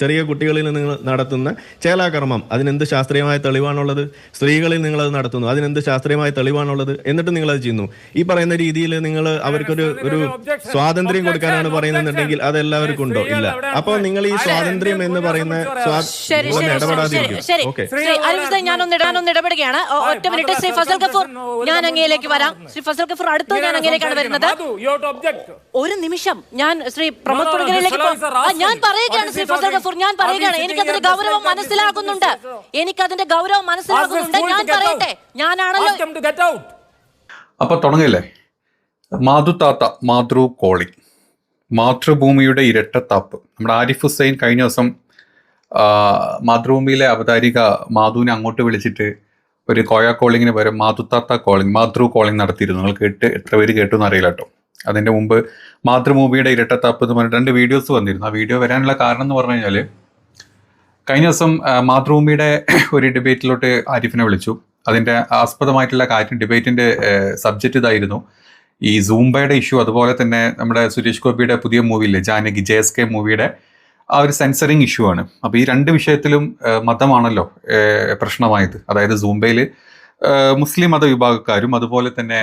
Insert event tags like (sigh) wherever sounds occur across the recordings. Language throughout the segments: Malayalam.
ചെറിയ കുട്ടികളിൽ നിങ്ങൾ നടത്തുന്ന ചേലാകർമ്മം അതിനെന്ത് ശാസ്ത്രീയമായ തെളിവാണുള്ളത്? സ്ത്രീകളിൽ നിങ്ങൾ അത് നടത്തുന്നു അതിനെന്ത് ശാസ്ത്രീയമായ തെളിവാണുള്ളത്? എന്നിട്ട് നിങ്ങൾ അത് ചെയ്യുന്നു. ഈ പറയുന്ന രീതിയിൽ നിങ്ങൾ അവർക്കൊരു ഒരു സ്വാതന്ത്ര്യം കൊടുക്കാനാണ് പറയുന്നുണ്ടെങ്കിൽ അത് എല്ലാവർക്കും ഉണ്ടോ? ഇല്ല. അപ്പോൾ നിങ്ങൾ ഈ സ്വാതന്ത്ര്യം എന്ന് പറയുന്ന ഞാനൊന്ന് ഇടപെടുകയാണ്. ഒറ്റ മിനിറ്റ്. ശ്രീ ഫസൽ കഫൂർ ഞാൻ അങ്ങയിലേക്ക് വരാം. ശ്രീ ഫസൽ കഫൂർ അടുത്ത് ഞാൻ അങ്ങയിലേക്കാണ് വരുന്നത്? ഒരു നിമിഷം. ഞാൻ ശ്രീ പ്രമോദ് ഞാൻ പറയുകയാണ് ശ്രീ ഫസൽ? ഗഫൂർ ഞാൻ പറയുകയാണ്. എനിക്ക് അതിന്റെ ഗൗരവം മനസ്സിലാക്കുന്നുണ്ട് മനസ്സിലാകുന്നുണ്ട്? എനിക്കതിന്റെ ഗൗരവം മനസ്സിലാകുന്നുണ്ട്. ഞാൻ പറയട്ടെ. ഞാനാണല്ലോ അപ്പൊ തുടങ്ങില്ലേ? മാതുത്താത്ത മാതൃ കോളി. മാതൃഭൂമിയുടെ ഇരട്ടത്താപ്പ്. നമ്മുടെ ആരിഫ് ഹുസൈൻ കഴിഞ്ഞ ദിവസം മാതൃഭൂമിയിലെ അവതാരിക മാധുവിനെ അങ്ങോട്ട് വിളിച്ചിട്ട് ഒരു കോയ കോളിങ്ങിന് പകരം മാതൃത്താത്ത കോളിങ് മാതൃ കോളിങ് നടത്തിയിരുന്നു. നിങ്ങൾ കേട്ട് എത്ര പേര് കേട്ടു എന്ന് അറിയില്ല കേട്ടോ. അതിന്റെ മുമ്പ് മാതൃഭൂമിയുടെ ഇരട്ടത്താപ്പ് എന്ന് പറഞ്ഞ രണ്ട് വീഡിയോസ് വന്നിരുന്നു. ആ വീഡിയോ വരാനുള്ള കാരണം എന്ന് പറഞ്ഞു കഴിഞ്ഞാൽ കഴിഞ്ഞ ദിവസം മാതൃഭൂമിയുടെ (coughs) ഒരു ഡിബേറ്റിലോട്ട് ആരിഫിനെ വിളിച്ചു. അതിന്റെ ആസ്പദമായിട്ടുള്ള കാര്യം ഡിബേറ്റിന്റെ സബ്ജക്റ്റ് ഇതായിരുന്നു. ഈ സൂംബയുടെ ഇഷ്യൂ അതുപോലെ തന്നെ നമ്മുടെ സുരേഷ് ഗോപിയുടെ പുതിയ മൂവിയില്ലേ ജാനകി ജെ എസ് കെ മൂവിയുടെ ആ ഒരു സെൻസറിങ് ഇഷ്യൂ ആണ്. അപ്പോൾ ഈ രണ്ട് വിഷയത്തിലും മതമാണല്ലോ പ്രശ്നമായത്. അതായത് സൂംബയിൽ മുസ്ലിം മത വിഭാഗക്കാരും അതുപോലെ തന്നെ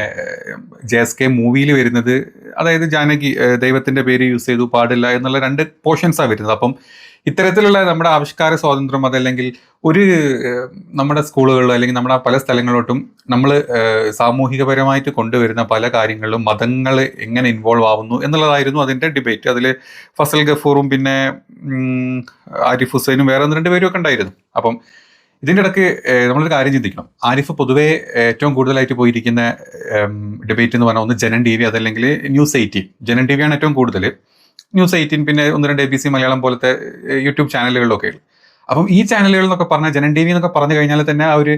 ജെ എസ് കെ മൂവിയിൽ വരുന്നത് അതായത് ജാനകി ദൈവത്തിന്റെ പേര് യൂസ് ചെയ്തു പാടില്ല എന്നുള്ള രണ്ട് പോർഷൻസാണ് വരുന്നത്. അപ്പം ഇത്തരത്തിലുള്ള നമ്മുടെ ആവിഷ്കാര സ്വാതന്ത്ര്യം അതല്ലെങ്കിൽ ഒരു നമ്മുടെ സ്കൂളുകളിലോ അല്ലെങ്കിൽ നമ്മുടെ പല സ്ഥലങ്ങളിലോട്ടും നമ്മൾ സാമൂഹികപരമായിട്ട് കൊണ്ടുവരുന്ന പല കാര്യങ്ങളിലും മതങ്ങൾ എങ്ങനെ ഇൻവോൾവ് ആവുന്നു എന്നുള്ളതായിരുന്നു അതിന്റെ ഡിബേറ്റ് അതിൽ ഫസൽ ഗഫൂറും പിന്നെ ആരിഫ് ഹുസൈനും വേറെ ഒന്ന് രണ്ട് പേരും ഒക്കെ ഉണ്ടായിരുന്നു. അപ്പം ഇതിന്റെ ഇടയ്ക്ക് നമ്മളൊരു കാര്യം ചിന്തിക്കണം. ആരിഫ് പൊതുവേ ഏറ്റവും കൂടുതലായിട്ട് പോയിരിക്കുന്ന ഡിബേറ്റ് എന്ന് പറഞ്ഞാൽ ഒന്ന് ജനൻ ടി വി അതല്ലെങ്കിൽ ന്യൂസ് എയ്റ്റീൻ ജനൻ ടി വിയാണ് ഏറ്റവും കൂടുതൽ ന്യൂസ് എയ്റ്റീൻ പിന്നെ ഒന്ന് രണ്ട് എ ബി സി മലയാളം പോലത്തെ യൂട്യൂബ് ചാനലുകളിലൊക്കെ അപ്പം ഈ ചാനലുകൾ എന്നൊക്കെ പറഞ്ഞാൽ ജനൻ ടി വി എന്നൊക്കെ പറഞ്ഞു കഴിഞ്ഞാൽ തന്നെ ആ ഒരു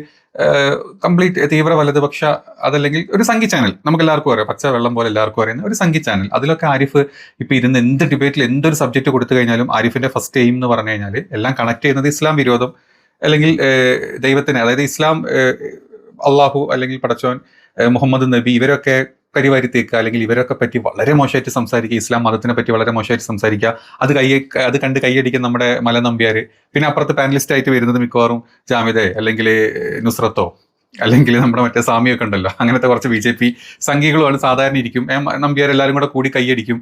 കംപ്ലീറ്റ് തീവ്ര വലതുപക്ഷ അതല്ലെങ്കിൽ ഒരു സംഗീത ചാനൽ നമുക്ക് എല്ലാവർക്കും അറിയാം. പച്ച വെള്ളം പോലെ എല്ലാവർക്കും അറിയുന്ന ഒരു സംഗീത ചാനൽ അതിലൊക്കെ ആരിഫ് ഇപ്പം ഇരുന്ന് എന്ത് ഡിബേറ്റിൽ എന്തൊരു സബ്ജക്റ്റ് കൊടുത്തു കഴിഞ്ഞാലും ആരിഫിന്റെ ഫസ്റ്റ് എയിം എന്ന് പറഞ്ഞു കഴിഞ്ഞാൽ എല്ലാം കണക്ട് ചെയ്യുന്നത് ഇസ്ലാം വിരോധം അല്ലെങ്കിൽ ദൈവത്തിന് അതായത് ഇസ്ലാം അള്ളാഹു അല്ലെങ്കിൽ പടച്ചോൻ മുഹമ്മദ് നബി ഇവരൊക്കെ കരിവാരിത്തേക്കുക അല്ലെങ്കിൽ ഇവരൊക്കെ പറ്റി വളരെ മോശമായിട്ട് സംസാരിക്കുക ഇസ്ലാം മതത്തിനെ പറ്റി വളരെ മോശമായിട്ട് സംസാരിക്കുക. അത് കൈ അത് കണ്ട് കൈയടിക്കുന്ന നമ്മുടെ മല നമ്പ്യാർ പിന്നെ അപ്പുറത്ത് പാനലിസ്റ്റ് ആയിട്ട് വരുന്നത് മിക്കവാറും ജാമിദെ അല്ലെങ്കിൽ നുസ്രത്തോ അല്ലെങ്കിൽ നമ്മുടെ മറ്റേ സ്വാമിയൊക്കെ ഉണ്ടല്ലോ. അങ്ങനത്തെ കുറച്ച് ബി ജെ പി സംഘികളുമാണ് സാധാരണ ഇരിക്കും. നമ്പ്യാർ എല്ലാവരും കൂടെ കൂടി കൈയടിക്കും.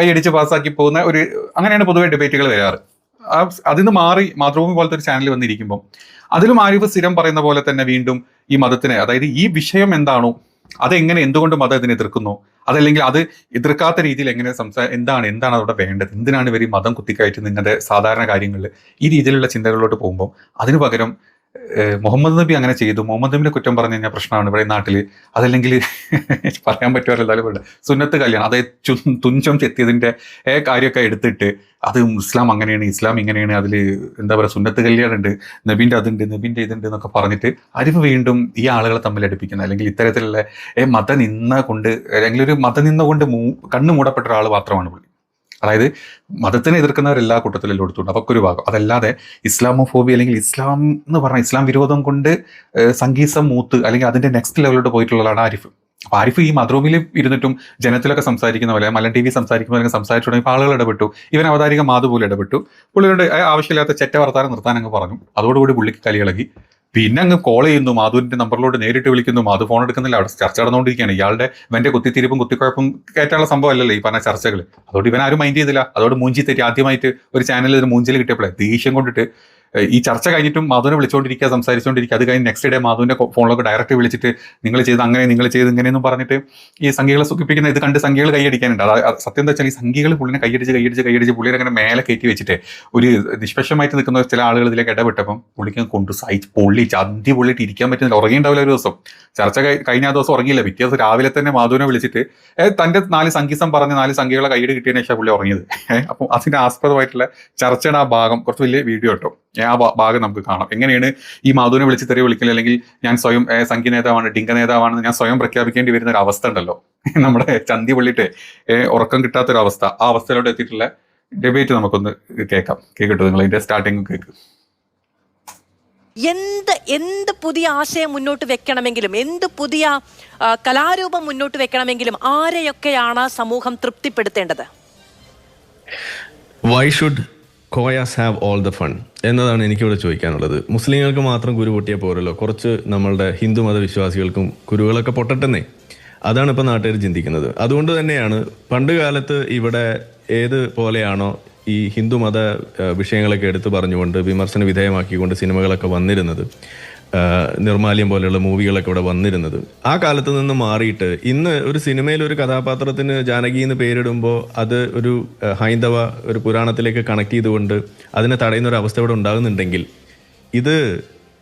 കൈയടിച്ച് പാസ്സാക്കി പോകുന്ന ഒരു അങ്ങനെയാണ് പൊതുവെ ഡിബേറ്റുകൾ വരാറ്. അതിൽ നിന്ന് മാറി മാതൃഭൂമി പോലത്തെ ഒരു ചാനൽ വന്നിരിക്കുമ്പോൾ അതിലും ആരിഫ് സ്ഥിരം പറയുന്ന പോലെ തന്നെ വീണ്ടും ഈ മതത്തിനെ അതായത് ഈ വിഷയം എന്താണോ അതെങ്ങനെ എന്തുകൊണ്ട് മതം ഇതിനെ എതിർക്കുന്നു? അതല്ലെങ്കിൽ അത് എതിർക്കാത്ത രീതിയിൽ എങ്ങനെ സംസാ എന്താണ് എന്താണ് അവിടെ വേണ്ടത്? എന്തിനാണ് ഇവർ ഈ മതം കുത്തിക്കയറ്റുന്നത് നിങ്ങളുടെ സാധാരണ കാര്യങ്ങളിൽ? ഈ രീതിയിലുള്ള ചിന്തകളിലോട്ട് പോകുമ്പോൾ അതിനു പകരം മുഹമ്മദ് നബി അങ്ങനെ ചെയ്തു. മുഹമ്മദ് നബിനെ കുറ്റം പറഞ്ഞു കഴിഞ്ഞാൽ പ്രശ്നമാണ് ഇവിടെ നാട്ടിൽ അതല്ലെങ്കിൽ (laughs) പറയാൻ പറ്റുമല്ലോ എന്തായാലും സുന്നത്ത് കല്യാണം അതായത് ചു- തുഞ്ചം ചെത്തിയതിന്റെ കാര്യമൊക്കെ എടുത്തിട്ട് അത് ഇസ്ലാം അങ്ങനെയാണ് ഇസ്ലാം ഇങ്ങനെയാണ് അതിൽ എന്താ പറയുക സുന്നത്ത് കല്യാണം ഉണ്ട് നബീന്റെ അതുണ്ട് നബീന്റെ ഇതുണ്ട് എന്നൊക്കെ പറഞ്ഞിട്ട് അരിവ് വീണ്ടും ഈ ആളുകളെ തമ്മിൽ അടുപ്പിക്കുന്ന. അല്ലെങ്കിൽ ഇത്തരത്തിലുള്ള ഏ മതനിന്ന കൊണ്ട് അല്ലെങ്കിൽ ഒരു മതനിന്ന കൊണ്ട് കണ്ണു മൂടപ്പെട്ട ഒരാൾ മാത്രമാണ് പുള്ളി. അതായത് മതത്തിനെ എതിർക്കുന്നവർ എല്ലാ കൂട്ടത്തിലും എടുത്തുകൊണ്ട് അതൊക്കെ ഒരു ഭാഗം. അതല്ലാതെ ഇസ്ലാമോഫോബി അല്ലെങ്കിൽ ഇസ്ലാം എന്ന് പറഞ്ഞ ഇസ്ലാം വിരോധം കൊണ്ട് സംഗീസം മൂത്ത് അല്ലെങ്കിൽ അതിന്റെ നെക്സ്റ്റ് ലെവലിലോട്ട് പോയിട്ടുള്ളതാണ് ആരിഫ്. അപ്പൊ ആരിഫ് ഈ മദ്രൂമിൽ ഇരുന്നിട്ടും ജനത്തിലൊക്കെ സംസാരിക്കുന്ന പോലെ മലൻ ടി വി സംസാരിക്കുന്ന പോലെ സംസാരിച്ചു തുടങ്ങി ആളുകൾ ഇടപെട്ടു. ഇവൻ അവതാരിക മാധു പോലെ ഇടപെട്ടു. പുള്ളിയുടെ ആവശ്യമില്ലാത്ത ചെറ്റ വർത്താനം നിർത്താൻ പറഞ്ഞു. അതോടുകൂടി പുള്ളിക്ക് കലിയിളകി പിന്നെ അങ്ങ് കോൾ ചെയ്യുന്നു. മാധുവിന്റെ നമ്പറിലോട്ട് നേരിട്ട് വിളിക്കുന്നു. മാധു ഫോൺ എടുക്കുന്നില്ല. അവിടെ ചർച്ച നടന്നുകൊണ്ടിരിക്കുകയാണ്. ഇയാളുടെ ഇവന്റെ കുത്തിത്തിരിപ്പും കുത്തിക്കുഴപ്പും കയറ്റാനുള്ള സംഭവം അല്ലല്ലോ ഈ പറഞ്ഞ ചർച്ചകൾ അതുകൊണ്ട് ഇവൻ ആരും മൈൻഡ് ചെയ്തില്ല. അതോട് മൂഞ്ചി തെറ്റി ആദ്യമായിട്ട് ഒരു ചാനലിൽ ഒരു മൂഞ്ചിൽ കിട്ടിയപ്പോഴേ ദേഷ്യം കൊണ്ടിട്ട് ഈ ചർച്ച കഴിഞ്ഞിട്ടും മാധുവിനെ വിളിച്ചുകൊണ്ടിരിക്കുക സംസാരിച്ചുകൊണ്ടിരിക്കുക അത് കഴിഞ്ഞ് നെക്സ്റ്റ് ഡേ മാധുവിന്റെ ഫോണിലൊക്കെ ഡയറക്റ്റ് വിളിച്ചിട്ട് നിങ്ങൾ ചെയ്ത് അങ്ങനെ നിങ്ങൾ ചെയ്ത് ഇങ്ങനെയെന്നും പറഞ്ഞിട്ട് ഈ സംഖ്യകളെ സുഖിപ്പിക്കുന്ന ഇത് കണ്ട് സംഖ്യകൾ കൈയടിക്കാനുണ്ട്. അത് സത്യം എന്താ വെച്ചാൽ ഈ സംഖ്യകൾ പുള്ളിനെ കൈയടിച്ച് കൈയടിച്ച് കൈയടിച്ച് പുള്ളിനെ അങ്ങനെ മേലെ കയറ്റി വെച്ചിട്ട് ഒരു നിഷ്പക്ഷമായിട്ട് നിൽക്കുന്ന ചില ആളുകൾ ഇതിലേക്ക് ഇടപെട്ടപ്പം പുള്ളിക്ക് കൊണ്ട് സഹിച്ച് പൊള്ളി ചന്തി പൊള്ളിയിട്ട് ഇരിക്കാൻ പറ്റുന്നില്ല. ഉറങ്ങിയുണ്ടാവില്ല ഒരു ദിവസം. ചർച്ച കഴി- കഴിഞ്ഞ ദിവസം ഉറങ്ങിയില്ല. പിറ്റേ ദിവസം രാവിലെ തന്നെ മാധുവിനെ വിളിച്ചിട്ട് തന്റെ നാല് സംഗീസം പറഞ്ഞ് നാല് സംഖ്യകളെ കൈയ്യടി കിട്ടിയതിനു ശേഷം പുള്ളി ഉറങ്ങിയത്. അപ്പം അതിന്റെ ആസ്പദമായിട്ടുള്ള ചർച്ചയുടെ ആ ഭാഗം കുറച്ച് വലിയ വീഡിയോ കേട്ടോ. ആ ഭാഗം നമുക്ക് കാണാം. എങ്ങനെയാണ് ഈ മാധുവിനെ വിളിച്ച് തെറി വിളിക്കൽ അല്ലെങ്കിൽ ഞാൻ സ്വയം ഏ, സംഘി നേതാവാണ് ഡിങ്ക നേതാവാണെന്ന് ഞാൻ സ്വയം പ്രഖ്യാപിക്കേണ്ടി വരുന്ന ഒരു അവസ്ഥ ഉണ്ടല്ലോ. (laughs) നമ്മുടെ ചന്തി പൊള്ളിട്ട് ഏ, ഉറക്കം കിട്ടാത്തൊരു അവസ്ഥ. ആ അവസ്ഥയിലോട്ട് എത്തിയിട്ടുള്ള ഡിബേറ്റ് നമുക്കൊന്ന് കേൾക്കാം. കേൾക്കട്ടോ നിങ്ങൾ ഇതിന്റെ സ്റ്റാർട്ടിങ് കേക്ക്. എന്ത് എന്ത് പുതിയ ആശയം മുന്നോട്ട് വെക്കണമെങ്കിലും എന്ത് പുതിയ കലാരൂപം മുന്നോട്ട് വെക്കണമെങ്കിലും ആരെയൊക്കെയാണ് സമൂഹം തൃപ്തിപ്പെടുത്തേണ്ടത്? Why should Koyas have all the fun എന്നതാണ് എനിക്കിവിടെ ചോദിക്കാനുള്ളത്. മുസ്ലിങ്ങൾക്ക് മാത്രം കുരു പൊട്ടിയാൽ പോരല്ലോ. കുറച്ച് നമ്മളുടെ ഹിന്ദു മതവിശ്വാസികൾക്കും കുരുകളൊക്കെ പൊട്ടട്ടെന്നേ. അതാണ് ഇപ്പോൾ നാട്ടുകാർ ചിന്തിക്കുന്നത്. അതുകൊണ്ട് തന്നെയാണ് പണ്ട് കാലത്ത് ഇവിടെ ഏത് പോലെയാണോ ഈ ഹിന്ദു മത ആ, വിഷയങ്ങളൊക്കെ എടുത്തു പറഞ്ഞുകൊണ്ട് വിമർശന വിധേയമാക്കിക്കൊണ്ട് സിനിമകളൊക്കെ വന്നിരുന്നത്. നിർമാല്യം പോലെയുള്ള മൂവികളൊക്കെ ഇവിടെ വന്നിരുന്നത്. ആ കാലത്ത് നിന്ന് മാറിയിട്ട് ഇന്ന് ഒരു സിനിമയിൽ ഒരു കഥാപാത്രത്തിന് ജാനകി എന്ന് പേരിടുമ്പോൾ അത് ഒരു ഹൈന്ദവ ഒരു പുരാണത്തിലേക്ക് കണക്ട് ചെയ്തുകൊണ്ട് അതിനെ തടയുന്ന ഒരു അവസ്ഥ ഇവിടെ ഉണ്ടാകുന്നുണ്ടെങ്കിൽ ഇത്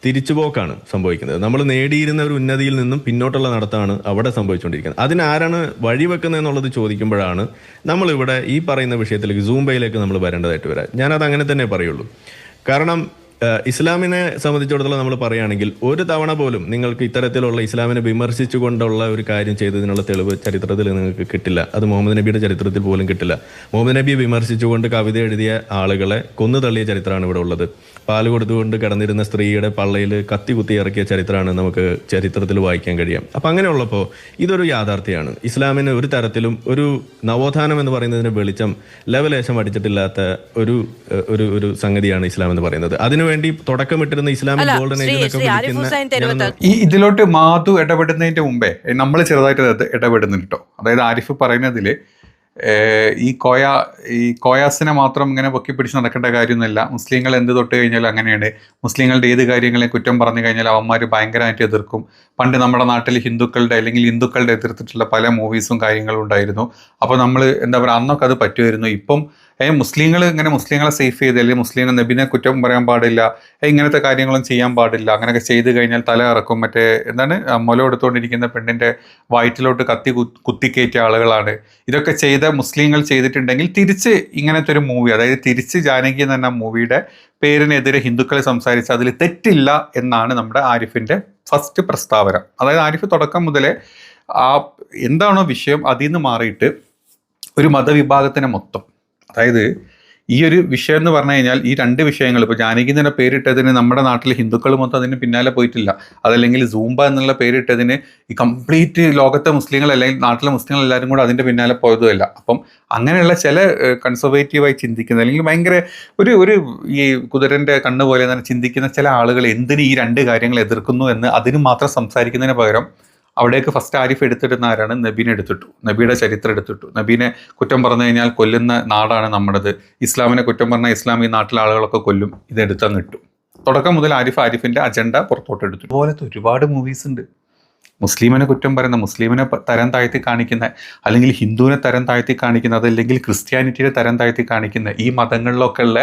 തിരിച്ചുപോക്കാണ് സംഭവിക്കുന്നത്. നമ്മൾ നേടിയിരുന്ന ഒരു ഉന്നതിയിൽ നിന്നും പിന്നോട്ടുള്ള നടത്താണ് അവിടെ സംഭവിച്ചുകൊണ്ടിരിക്കുന്നത്. അതിനാരാണ് വഴിവെക്കുന്നത് എന്നുള്ളത് ചോദിക്കുമ്പോഴാണ് നമ്മളിവിടെ ഈ പറയുന്ന വിഷയത്തിലേക്ക് സൂംബയിലേക്ക് നമ്മൾ വരേണ്ടതായിട്ട് വരാം. ഞാനത് അങ്ങനെ തന്നെ പറയുള്ളൂ. കാരണം ഇസ്ലാമിനെ സംബന്ധിച്ചിടത്തോളം നമ്മൾ പറയുകയാണെങ്കിൽ ഒരു തവണ പോലും നിങ്ങൾക്ക് ഇത്തരത്തിലുള്ള ഇസ്ലാമിനെ വിമർശിച്ചുകൊണ്ടുള്ള ഒരു കാര്യം ചെയ്തതിനുള്ള തെളിവ് ചരിത്രത്തിൽ നിങ്ങൾക്ക് കിട്ടില്ല. അത് മുഹമ്മദ് നബിയുടെ ചരിത്രത്തിൽ പോലും കിട്ടില്ല. മുഹമ്മദ് നബിയെ വിമർശിച്ചുകൊണ്ട് കവിത എഴുതിയ ആളുകളെ കൊന്നു തള്ളിയ ചരിത്രമാണ് ഇവിടെ ഉള്ളത്. പാൽ കൊടുത്തുകൊണ്ട് കിടന്നിരുന്ന സ്ത്രീയുടെ പള്ളയിൽ കത്തി കുത്തി ഇറക്കിയ ചരിത്രമാണ് നമുക്ക് ചരിത്രത്തിൽ വായിക്കാൻ കഴിയാം. അപ്പം അങ്ങനെയുള്ളപ്പോൾ ഇതൊരു യാഥാർത്ഥ്യമാണ്. ഇസ്ലാമിന് ഒരു തരത്തിലും ഒരു നവോത്ഥാനം എന്ന് പറയുന്നതിന് വെളിച്ചം ലെവലേശം അടിച്ചിട്ടില്ലാത്ത ഒരു ഒരു ഒരു സംഗതിയാണ് ഇസ്ലാം എന്ന് പറയുന്നത്. അതിനുവേണ്ടി തുടക്കമിട്ടിരുന്ന ഇസ്ലാമിക് ഗോൾഡൻ ഏജിലൊക്കെ ഈ ഇതിലോട്ട് മാതു ഇടപെടുന്നതിന്റെ മുമ്പേ നമ്മൾ ചെറുതായിട്ട് ഇടപെടുന്നുണ്ടോ ഇടപെടുന്നുണ്ട് കേട്ടോ അതായത് ആരിഫ് പറയുന്നതിൽ ഈ കോയ ഈ കോയാസിനെ മാത്രം ഇങ്ങനെ പൊക്കി പിടിച്ച് നടക്കേണ്ട കാര്യമൊന്നുമില്ല. മുസ്ലിങ്ങൾ എന്ത് തൊട്ട് കഴിഞ്ഞാലും അങ്ങനെയാണ് മുസ്ലിങ്ങളുടെ ഏത് കാര്യങ്ങളെ കുറ്റം പറഞ്ഞു കഴിഞ്ഞാൽ അവന്മാർ ഭയങ്കരമായിട്ട് എതിർക്കും. പണ്ട് നമ്മുടെ നാട്ടിൽ ഹിന്ദുക്കളുടെ അല്ലെങ്കിൽ ഹിന്ദുക്കളുടെ എതിർത്തിട്ടുള്ള പല മൂവീസും കാര്യങ്ങളും ഉണ്ടായിരുന്നു. അപ്പോൾ നമ്മൾ എന്താ പറയുക അന്നൊക്കെ അത് പറ്റുമായിരുന്നു. ഇപ്പം ഏ മുസ്ലിങ്ങൾ ഇങ്ങനെ മുസ്ലിങ്ങളെ സേഫ് ചെയ്ത് അല്ലെങ്കിൽ മുസ്ലിം നബിനെ കുറ്റം പറയാൻ പാടില്ല ഇങ്ങനത്തെ കാര്യങ്ങളും ചെയ്യാൻ പാടില്ല അങ്ങനെയൊക്കെ ചെയ്ത് കഴിഞ്ഞാൽ തല ഇറക്കും മറ്റേ എന്താണ് മുല എടുത്തുകൊണ്ടിരിക്കുന്ന പെണ്ണിന്റെ വയറ്റിലോട്ട് കത്തി കുത്തിക്കയറ്റിയ ആളുകളാണ്. ഇതൊക്കെ ചെയ്ത മുസ്ലിങ്ങൾ ചെയ്തിട്ടുണ്ടെങ്കിൽ തിരിച്ച് ഇങ്ങനത്തെ ഒരു മൂവി അതായത് തിരിച്ച് ജാനകി എന്ന് മൂവിയുടെ പേരിനെതിരെ ഹിന്ദുക്കളെ സംസാരിച്ച് അതിൽ തെറ്റില്ല എന്നാണ് നമ്മുടെ ആരിഫിന്റെ ഫസ്റ്റ് പ്രസ്താവന. അതായത് ആരിഫ് തുടക്കം മുതലേ ആ എന്താണോ വിഷയം അതിൽ നിന്ന് മാറിയിട്ട് ഒരു മതവിഭാഗത്തിനെ മൊത്തം അതായത് ഈ ഒരു വിഷയം എന്ന് പറഞ്ഞു കഴിഞ്ഞാൽ ഈ രണ്ട് വിഷയങ്ങൾ ഇപ്പോൾ ജാനകി എന്ന പേരിട്ടതിന് നമ്മുടെ നാട്ടിൽ ഹിന്ദുക്കൾ മൊത്തം അതിന് പിന്നാലെ പോയിട്ടില്ല. അതല്ലെങ്കിൽ സൂംബ എന്നുള്ള പേരിട്ടതിന് ഈ കംപ്ലീറ്റ് ലോകത്തെ മുസ്ലിങ്ങൾ അല്ലെങ്കിൽ നാട്ടിലെ മുസ്ലിങ്ങൾ എല്ലാവരും കൂടെ അതിന്റെ പിന്നാലെ പോയതുമല്ല. അപ്പം അങ്ങനെയുള്ള ചില കൺസർവേറ്റീവായി ചിന്തിക്കുന്ന അല്ലെങ്കിൽ ഭയങ്കര ഒരു ഒരു ഈ കുതിരന്റെ കണ്ണ് പോലെ തന്നെ ചിന്തിക്കുന്ന ചില ആളുകൾ എന്തിന് ഈ രണ്ട് കാര്യങ്ങൾ എതിർക്കുന്നു എന്ന് അതിന് മാത്രം സംസാരിക്കുന്നതിന് പകരം അവിടേക്ക് ഫസ്റ്റ് ആരിഫ് എടുത്തിടുന്ന ആരാണ്? നബീനെ എടുത്തിട്ടു. നബിയുടെ ചരിത്രം എടുത്തിട്ടു. നബീനെ കുറ്റം പറഞ്ഞു കഴിഞ്ഞാൽ കൊല്ലുന്ന നാടാണ് നമ്മുടേത്. ഇസ്ലാമിനെ കുറ്റം പറഞ്ഞാൽ ഇസ്ലാം ഈ നാട്ടിലെ ആളുകളൊക്കെ കൊല്ലും. ഇത് നിട്ടു തുടക്കം മുതൽ ആരിഫ് ആരിഫിന്റെ അജണ്ട പുറത്തോട്ട് എടുത്തു അതുപോലത്തെ ഒരുപാട് മൂവീസ് ഉണ്ട്. മുസ്ലിമിനെ കുറ്റം പറയുന്ന മുസ്ലിമിനെ തരം താഴ്ത്തി കാണിക്കുന്ന അല്ലെങ്കിൽ ഹിന്ദുവിനെ തരം താഴ്ത്തി കാണിക്കുന്ന അതല്ലെങ്കിൽ ക്രിസ്ത്യാനിറ്റിയെ തരം താഴ്ത്തി കാണിക്കുന്ന ഈ മതങ്ങളിലൊക്കെ ഉള്ള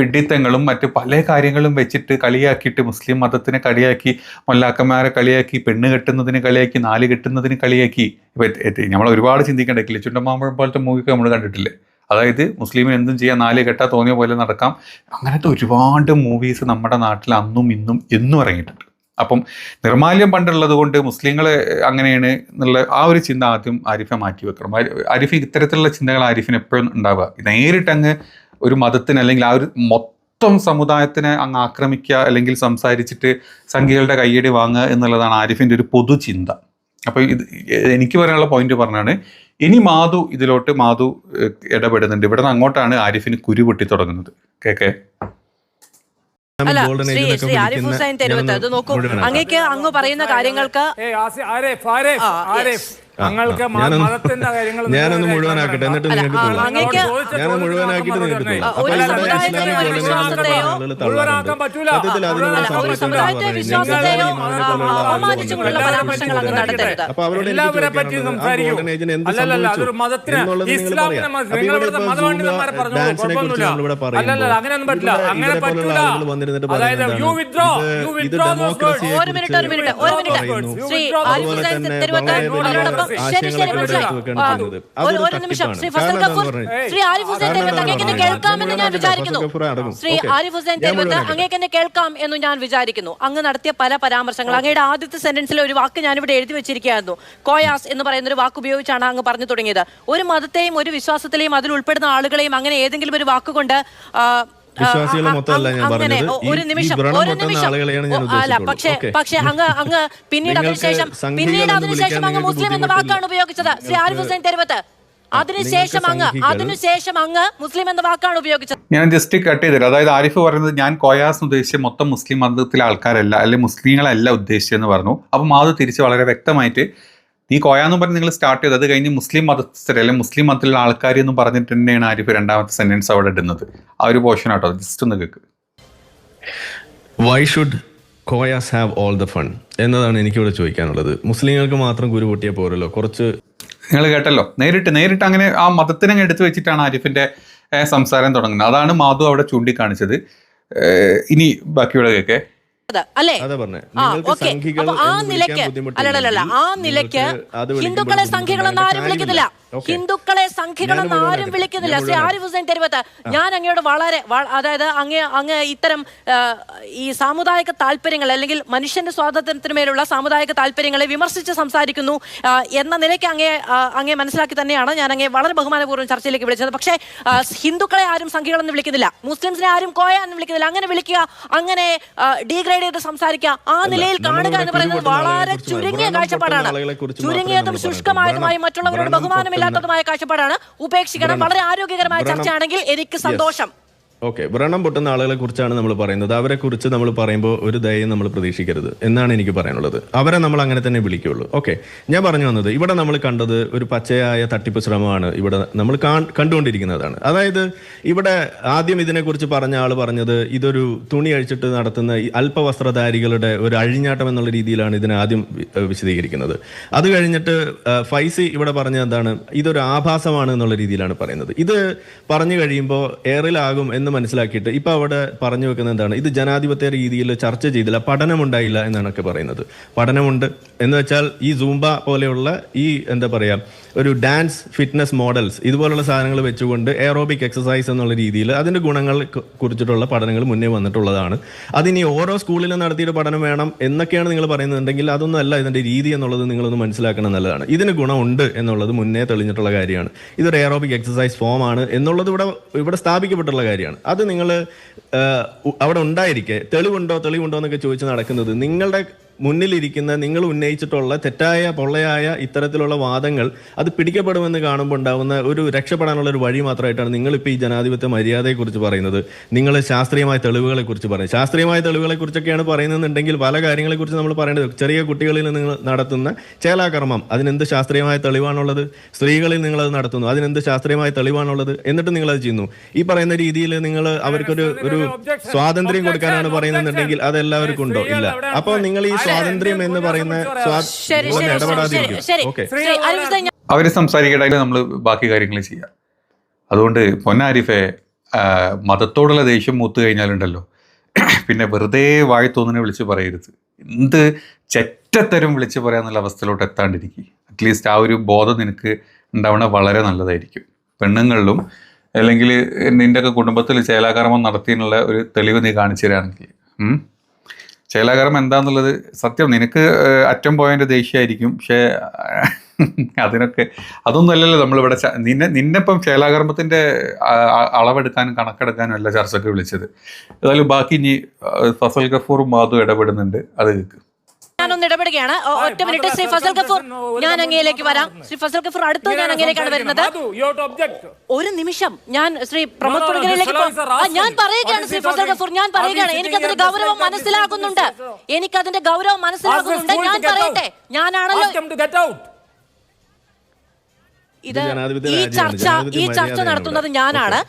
വിഡിത്തങ്ങളും മറ്റ് പല കാര്യങ്ങളും വെച്ചിട്ട് കളിയാക്കിയിട്ട് മുസ്ലിം മതത്തിനെ കളിയാക്കി മൊല്ലാക്കന്മാരെ കളിയാക്കി പെണ്ണ് കെട്ടുന്നതിന് കളിയാക്കി നാല് കെട്ടുന്നതിന് കളിയാക്കി. നമ്മൾ ഒരുപാട് ചിന്തിക്കേണ്ട കിളിച്ചുണ്ടമാമ്പഴം പോലത്തെ മൂവിയൊക്കെ നമ്മൾ കണ്ടിട്ടില്ലേ? അതായത് മുസ്ലിമിന് എന്തും ചെയ്യാൻ നാല് കെട്ടാ തോന്നിയ പോലെ നടക്കാം. അങ്ങനത്തെ ഒരുപാട് മൂവീസ് നമ്മുടെ നാട്ടിൽ അന്നും ഇന്നും എന്നും ഇറങ്ങിയിട്ടുണ്ട്. അപ്പം നിർമാല്യം പണ്ടുള്ളത് കൊണ്ട് മുസ്ലിങ്ങൾ അങ്ങനെയാണ് എന്നുള്ള ആ ഒരു ചിന്ത ആദ്യം ആരിഫെ മാറ്റി വെക്കണം. ആരി- ആരിഫ് ഇത്തരത്തിലുള്ള ചിന്തകൾ ആരിഫിന് എപ്പോഴും ഉണ്ടാവുക. നേരിട്ട് അങ്ങ് ഒരു മതത്തിന് അല്ലെങ്കിൽ ആ ഒരു മൊത്തം സമുദായത്തിനെ അങ്ങ് ആക്രമിക്കുക അല്ലെങ്കിൽ സംസാരിച്ചിട്ട് സംഖ്യകളുടെ കയ്യടി വാങ്ങുക എന്നുള്ളതാണ് ആരിഫിന്റെ ഒരു പൊതു ചിന്ത. അപ്പോൾ ഇത് എനിക്ക് പറയാനുള്ള പോയിന്റ് പറഞ്ഞാണ് ഇനി മാധു ഇതിലോട്ട് മാധു ഇടപെടുന്നുണ്ട്. ഇവിടെ നിന്ന് അങ്ങോട്ടാണ് ആരിഫിന് കുരു പൊട്ടി തുടങ്ങുന്നത്. കേക്കെ? അല്ല ശ്രീ ശ്രീ ആരിഫ് ഹുസൈൻ തെരുവത്ത് അത് നോക്കൂ. അങ്ങേക്ക് അങ്ങ് പറയുന്ന കാര്യങ്ങൾക്ക് ഞങ്ങൾക്ക് ഞാനൊന്ന് മതത്തിന്റെ കാര്യങ്ങൾ ഞാനൊന്ന് മുഴുവനാക്കട്ടെ എന്നിട്ട് നിങ്ങൾക്ക് ഞാൻ നിങ്ങൾക്ക് മുഴുവനാക്കാൻ. പറ്റൂല. അപ്പോൾ അവരോട് എല്ലാവരെ പറ്റി സംസാരിക്കൂ അല്ലല്ല അതൊരു മതത്തിന് ഇസ്ലാമിനെ മതപണ്ഡിതന്മാരെ കുഴപ്പമൊന്നുമില്ല. അല്ലല്ല അങ്ങനെയൊന്നും പറ്റില്ല അങ്ങനെ പറ്റൂല അതായത് യു യു ഇത് വിത്ഡ്രോ ഡെമോക്രസിയെ ഒരു മിനിറ്റ് ഒരു മിനിറ്റ് ഒരു മിനിറ്റ്. ശ്രീ അതുപോലെ ആരിഫ് തന്നെ ശരി. ഒരു നിമിഷം. ഫസൽ ആരിഫ് ഹുസൈൻ തെരുവത്ത് കേൾക്കാമെന്ന് ഞാൻ വിചാരിക്കുന്നു. ശ്രീ ആരിഫ് ഹുസൈൻ തെരുവത്ത്. കേൾക്കാം എന്ന് ഞാൻ വിചാരിക്കുന്നു. അങ്ങ് നടത്തിയ പല പരാമർശങ്ങൾ അങ്ങയുടെ ആദ്യത്തെ സെന്റൻസിലെ ഒരു വാക്ക് ഞാൻ ഇവിടെ എഴുതി വെച്ചിരിക്കുകയായിരുന്നു. കോയാസ് എന്ന് പറയുന്ന ഒരു വാക്ക് ഉപയോഗിച്ചാണ് അങ്ങ് പറഞ്ഞു തുടങ്ങിയത്. ഒരു മതത്തെയും ഒരു വിശ്വാസത്തിലെയും അതിൽ ഉൾപ്പെടുന്ന ആളുകളെയും അങ്ങനെ ഏതെങ്കിലും ഒരു വാക്കുകൊണ്ട് വിശ്വാസികളെ മൊത്തമല്ല ഞാൻ അങ്ങനെ പറഞ്ഞത്. ഒരു നിമിഷം ഒരു നിമിഷം. ആളുകളെയാണ് ഞാൻ ഓ, അല്ല. പക്ഷേ പക്ഷേ അങ്ങ് അങ്ങ് പിന്നീട് അതിനുശേഷം പിന്നീട് അതിനുശേഷം അങ്ങ് മുസ്ലിം എന്ന വാക്കാണ് ഉപയോഗിച്ചത്. ശ്രീ ആരിഫ് ഹുസൈൻ തെരുവത്ത്. അതിനുശേഷം അങ്ങ് അതിനുശേഷം അങ്ങ് മുസ്ലിം എന്ന വാക്കാണ് ഉപയോഗിച്ചത്. ഞാൻ ജസ്റ്റ് കട്ട് ചെയ്തില്ല അതായത് ആരിഫ് പറയുന്നത് ഞാൻ കോയാസ് ഉദ്ദേശിച്ച മൊത്തം മുസ്ലിം മതത്തിലെ ആൾക്കാരല്ല അല്ലെങ്കിൽ മുസ്ലിങ്ങളല്ല ഉദ്ദേശിച്ചെന്ന് പറഞ്ഞു. അപ്പം അത് തിരിച്ച് വളരെ വ്യക്തമായിട്ട് നീ കോയാന്ന് പറഞ്ഞ് നിങ്ങൾ സ്റ്റാർട്ട് ചെയ്തത് അത് കഴിഞ്ഞ് മുസ്ലിം മതസ്ഥരെ അല്ലെങ്കിൽ മുസ്ലിം മതത്തിലുള്ള ആൾക്കാർ എന്ന് പറഞ്ഞിട്ട് തന്നെയാണ് ആരിഫ് രണ്ടാമത്തെ സെന്റൻസ് അവിടെ ഇടുന്നത്. ആ ഒരു പോർഷൻ ആട്ടോ ജസ്റ്റ് ഒന്ന് കേൾക്ക് why should Koyas have all the fun എന്നതാണ് എനിക്കിവിടെ ചോദിക്കാനുള്ളത്. മുസ്ലിങ്ങൾക്ക് മാത്രം ഗുരു പൊട്ടിയ പോരല്ലോ കുറച്ച് നിങ്ങൾ കേട്ടല്ലോ നേരിട്ട് നേരിട്ട് അങ്ങനെ ആ മതത്തിനെ എടുത്തു വെച്ചിട്ടാണ് ആരിഫിന്റെ സംസാരം തുടങ്ങുന്നത്. അതാണ് മാധു അവിടെ ചൂണ്ടിക്കാണിച്ചത്. ഇനി ബാക്കിയുള്ള കേക്കെ. അല്ലേ? ആ നിലയ്ക്ക് അല്ലല്ല ആ നിലയ്ക്ക് ഹിന്ദുക്കളെ സംഖ്യകളെന്ന് ആരും വിളിക്കുന്നില്ല. ഹിന്ദുക്കളെ സംഖ്യകളെന്ന് എന്ന് ആരും വിളിക്കുന്നില്ല. ശ്രീ ആരിഫ് ഹുസൈൻ തെരുവത്ത് ഞാൻ അങ്ങയോട് വളരെ അതായത് അങ്ങ് അങ്ങ് ഇത്തരം ഈ സാമുദായിക താല്പര്യങ്ങൾ അല്ലെങ്കിൽ മനുഷ്യന്റെ സ്വാതന്ത്ര്യത്തിന് മേലുള്ള സാമുദായിക താല്പര്യങ്ങളെ വിമർശിച്ച് സംസാരിക്കുന്നു എന്ന നിലയ്ക്ക് അങ്ങേ അങ്ങേ മനസ്സിലാക്കി തന്നെയാണ് ഞാൻ അങ്ങേ വളരെ ബഹുമാനപൂർവം ചർച്ചയിലേക്ക് വിളിച്ചത്. പക്ഷേ ഹിന്ദുക്കളെ ആരും സംഖ്യകളെന്ന് വിളിക്കുന്നില്ല. മുസ്ലിംസിനെ ആരും കോയ എന്ന് വിളിക്കുന്നില്ല. അങ്ങനെ വിളിക്കുക അങ്ങനെ ഡീഗ്രേഡ് ചെയ്ത് സംസാരിക്കുക ആ നിലയിൽ കാണുക എന്ന് പറയുന്നത് വളരെ ചുരുങ്ങിയ കാഴ്ചപ്പാടാണ്. ചുരുങ്ങിയതും ശുഷ്കമായതുമായി മറ്റുള്ളവരോട് ബഹുമാനമില്ലാത്തതുമായ കാഴ്ചപ്പാടാണ്. ഉപേക്ഷിക്കണം. വളരെ ആരോഗ്യകരമായ. ചർച്ചയാണെങ്കിൽ എനിക്ക് സന്തോഷം. ഓക്കെ വ്രണം പൊട്ടുന്ന ആളുകളെ കുറിച്ചാണ് നമ്മൾ പറയുന്നത്. അവരെ കുറിച്ച് നമ്മൾ പറയുമ്പോൾ ഒരു ദയം നമ്മൾ പ്രതീക്ഷിക്കരുത് എന്നാണ് എനിക്ക് പറയാനുള്ളത്. അവരെ നമ്മൾ അങ്ങനെ തന്നെ വിളിക്കുള്ളൂ. ഓക്കെ ഞാൻ പറഞ്ഞു വന്നത് ഇവിടെ നമ്മൾ കണ്ടത് ഒരു പച്ചയായ തട്ടിപ്പ് ശ്രമമാണ് ഇവിടെ നമ്മൾ കണ്ടുകൊണ്ടിരിക്കുന്നതാണ്. അതായത് ഇവിടെ ആദ്യം ഇതിനെക്കുറിച്ച് പറഞ്ഞ ആൾ പറഞ്ഞത് ഇതൊരു തുണി അഴിച്ചിട്ട് നടത്തുന്ന ഈ അല്പവസ്ത്രധാരികളുടെ ഒരു അഴിഞ്ഞാട്ടം എന്നുള്ള രീതിയിലാണ് ഇതിനെ ആദ്യം വിശദീകരിക്കുന്നത്. അത് കഴിഞ്ഞിട്ട് ഫൈസി ഇവിടെ പറഞ്ഞത് എന്താണ്? ഇതൊരു ആഭാസമാണ് എന്നുള്ള രീതിയിലാണ് പറയുന്നത്. ഇത് പറഞ്ഞു കഴിയുമ്പോൾ എയറിലാകും എന്ന് മനസ്സിലാക്കിയിട്ട് ഇപ്പൊ അവിടെ പറഞ്ഞു വെക്കുന്നത് എന്താണ്? ഇത് ജനാധിപത്യ രീതിയിൽ ചർച്ച ചെയ്തില്ല പഠനമുണ്ടായില്ല എന്നാണൊക്കെ പറയുന്നത്. പഠനമുണ്ട്. എന്ന് വെച്ചാൽ ഈ സൂംബ പോലെയുള്ള ഈ എന്താ പറയാ ഒരു ഡാൻസ് ഫിറ്റ്നസ് മോഡൽസ് ഇതുപോലുള്ള സാധനങ്ങൾ വെച്ചുകൊണ്ട് എയറോബിക് എക്സസൈസ് എന്നുള്ള രീതിയിൽ അതിന്റെ ഗുണങ്ങൾ കുറിച്ചിട്ടുള്ള പഠനങ്ങൾ മുന്നേ വന്നിട്ടുള്ളതാണ്. അതിനി ഓരോ സ്കൂളിലും നടത്തിയിട്ട് പഠനം വേണം എന്നൊക്കെയാണ് നിങ്ങൾ പറയുന്നുണ്ടെങ്കിൽ അതൊന്നും അല്ല ഇതിന്റെ രീതി എന്നുള്ളത് നിങ്ങളൊന്ന് മനസ്സിലാക്കണം നല്ലതാണ് ഇതിന് ഗുണമുണ്ട് എന്നുള്ളത് മുന്നേ തെളിഞ്ഞിട്ടുള്ള കാര്യമാണ്. ഇതൊരു എയറോബിക് എക്സസൈസ് ഫോം ആണ് എന്നുള്ളത് ഇവിടെ ഇവിടെ സ്ഥാപിക്കപ്പെട്ടുള്ള കാര്യമാണ്. അത് നിങ്ങൾ അവിടെ ഉണ്ടായിരിക്കെ തെളിവുണ്ടോ തെളിവുണ്ടോ എന്നൊക്കെ ചോദിച്ച് നടക്കുന്നത് നിങ്ങളുടെ മുന്നിലിരിക്കുന്ന നിങ്ങൾ ഉന്നയിച്ചിട്ടുള്ള തെറ്റായ പൊള്ളയായ ഇത്തരത്തിലുള്ള വാദങ്ങൾ അത് പിടിക്കപ്പെടുമെന്ന് കാണുമ്പോൾ ഉണ്ടാകുന്ന ഒരു രക്ഷപ്പെടാനുള്ള ഒരു വഴി മാത്രമായിട്ടാണ് നിങ്ങളിപ്പോൾ ഈ ജനാധിപത്യ മര്യാദയെക്കുറിച്ച് പറയുന്നത്. നിങ്ങൾ ശാസ്ത്രീയമായ തെളിവുകളെ കുറിച്ച് പറയും ശാസ്ത്രീയമായ തെളിവുകളെ കുറിച്ചൊക്കെയാണ് പറയുന്നതെന്നുണ്ടെങ്കിൽ പല കാര്യങ്ങളെക്കുറിച്ച് നമ്മൾ പറയേണ്ടത് ചെറിയ കുട്ടികളിൽ നിങ്ങൾ നടത്തുന്ന ചേലാകർമ്മം അതിനെന്ത് ശാസ്ത്രീയമായ തെളിവാണുള്ളത്? സ്ത്രീകളിൽ നിങ്ങളത് അത് നടത്തുന്നു അതിനെന്ത് ശാസ്ത്രീയമായ തെളിവാണുള്ളത്? എന്നിട്ട് നിങ്ങളത് അത് ചെയ്യുന്നു. ഈ പറയുന്ന രീതിയിൽ നിങ്ങൾ അവർക്കൊരു ഒരു സ്വാതന്ത്ര്യം കൊടുക്കാനാണ് പറയുന്നതെന്നുണ്ടെങ്കിൽ അതെല്ലാവർക്കും ഉണ്ടോ? ഇല്ല. അപ്പോൾ നിങ്ങൾ ഈ സ്വാതന്ത്ര്യം എന്ന് പറയുന്ന അവർ സംസാരിക്കട്ടെ നമ്മൾ ബാക്കി കാര്യങ്ങൾ ചെയ്യാം. അതുകൊണ്ട് പൊന്നാരിഫെ മതത്തോടുള്ള ദേഷ്യം മൂത്ത് കഴിഞ്ഞാലുണ്ടല്ലോ. പിന്നെ വെറുതെ വായി തോന്നിനെ വിളിച്ച് പറയരുത്. എന്ത് ചെറ്റത്തരം വിളിച്ച് പറയാന്നുള്ള അവസ്ഥയിലോട്ട് എത്താണ്ടിരിക്കും. അറ്റ്ലീസ്റ്റ് ആ ഒരു ബോധം നിനക്ക് ഉണ്ടാവണ വളരെ നല്ലതായിരിക്കും. പെണ്ണുങ്ങളിലും അല്ലെങ്കിൽ നിന്റെയൊക്കെ കുടുംബത്തിൽ ചേലാകർമ്മം നടത്തിയെന്നുള്ള ഒരു തെളിവ് നീ കാണിച്ചു തരാണെങ്കിൽ. ചേലാകർമ്മം എന്താന്നുള്ളത് സത്യം. നിനക്ക് അറ്റം പോയതിന്റെ ദേഷ്യമായിരിക്കും. പക്ഷേ അതിനൊക്കെ അതൊന്നും അല്ലല്ലോ നമ്മളിവിടെ നിന്നെ നിന്നെപ്പം ചേലാകർമ്മത്തിന്റെ അളവെടുക്കാനും കണക്കെടുക്കാനും അല്ല ചർച്ചയ്ക്ക് വിളിച്ചത്. ഏതായാലും ബാക്കി ഇനി ഫസൽ ഗഫൂറും മാധു ഇടപെടുന്നുണ്ട്. അത് കേൾക്ക് ഞാനൊന്ന് ഇടപെടുകയാണ്. ഒറ്റ മിനിറ്റ്. ശ്രീ ഫസൽ ഗഫൂർ ഞാൻ അങ്ങയിലേക്ക് വരാം. ശ്രീ ഫസൽ ഗഫൂർ അടുത്തോ ഞാൻ അങ്ങയിലേക്കാണ് വരുന്നത്. ഒരു നിമിഷം. ഞാൻ Shri Pramod no, no, പുഴകരയിലേക്ക് Mr. Lawrence, പോ- ആ, ഞാൻ പറയുകയാണ് ശ്രീ ഫസൽ കഫൂർ. ഗഫൂർ ഞാൻ പറയുകയാണ്. എനിക്കതിന്റെ ഗൗരവം മനസ്സിലാക്കുന്നുണ്ട്. മനസ്സിലാകുന്നുണ്ട്? എനിക്കതിന്റെ ഗൗരവം മനസ്സിലാകുന്നുണ്ട് ഞാൻ പറയട്ടെ. ഞാനാണല്ലോ. ഇത് ഈ ചർച്ച ഈ ചർച്ച നടത്തുന്നത് ഞാനാണ്.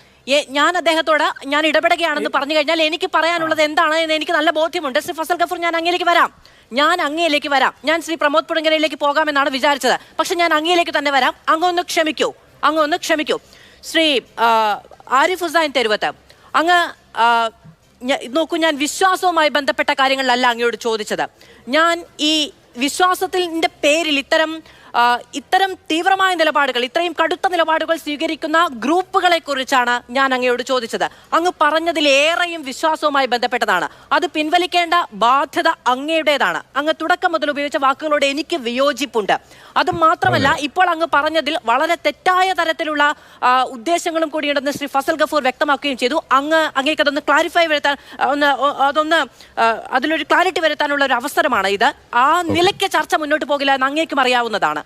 ഞാൻ അദ്ദേഹത്തോട് ഞാൻ ഇടപെടുകയാണെന്ന് പറഞ്ഞു കഴിഞ്ഞാൽ എനിക്ക് പറയാനുള്ളത് എന്താണ് എന്ന് എനിക്ക് നല്ല ബോധ്യമുണ്ട്. ശ്രീ ഫസൽ ഗഫൂർ ഞാൻ അങ്ങനെ വരാം. ഞാൻ അങ്ങയിലേക്ക് വരാം. ഞാൻ ശ്രീ പ്രമോദ് പുടങ്കരയിലേക്ക് പോകാമെന്നാണ് വിചാരിച്ചത്. പക്ഷെ ഞാൻ അങ്ങയിലേക്ക് തന്നെ വരാം. അങ്ങ് ഒന്ന് ക്ഷമിക്കൂ. അങ്ങ് ഒന്ന് ക്ഷമിക്കൂ. ശ്രീ ആരിഫ് ഹുസൈൻ തെരുവത്ത് അങ്ങ് നോക്കൂ ഞാൻ വിശ്വാസവുമായി ബന്ധപ്പെട്ട കാര്യങ്ങളിലല്ല അങ്ങയോട് ചോദിച്ചത്. ഞാൻ ഈ വിശ്വാസത്തിന്റെ പേരിൽ ഇത്തരം ഇത്തരം തീവ്രമായ നിലപാടുകൾ ഇത്രയും കടുത്ത നിലപാടുകൾ സ്വീകരിക്കുന്ന ഗ്രൂപ്പുകളെ കുറിച്ചാണ് ഞാൻ അങ്ങയോട് ചോദിച്ചത്. അങ്ങ് പറഞ്ഞതിലേറെയും വിശ്വാസവുമായി ബന്ധപ്പെട്ടതാണ്. അത് പിൻവലിക്കേണ്ട ബാധ്യത അങ്ങയുടേതാണ്. അങ്ങ് തുടക്കം മുതൽ ഉപയോഗിച്ച വാക്കുകളോട് എനിക്ക് വിയോജിപ്പുണ്ട്. അത് മാത്രമല്ല ഇപ്പോൾ അങ്ങ് പറഞ്ഞതിൽ വളരെ തെറ്റായ തരത്തിലുള്ള ഉദ്ദേശങ്ങളും കൂടിയുണ്ടെന്ന് ശ്രീ ഫസൽ ഗഫൂർ വ്യക്തമാക്കുകയും ചെയ്തു. അങ്ങ് അങ്ങേക്ക് അതൊന്ന് ക്ലാരിഫൈ വരുത്താൻ ഒന്ന് അതൊന്ന് അതിലൊരു ക്ലാരിറ്റി വരുത്താനുള്ള ഒരു അവസരമാണ് ഇത്. ആ നിലയ്ക്ക് ചർച്ച മുന്നോട്ട് പോകില്ല എന്ന് അങ്ങേക്കും അറിയാവുന്നതാണ്.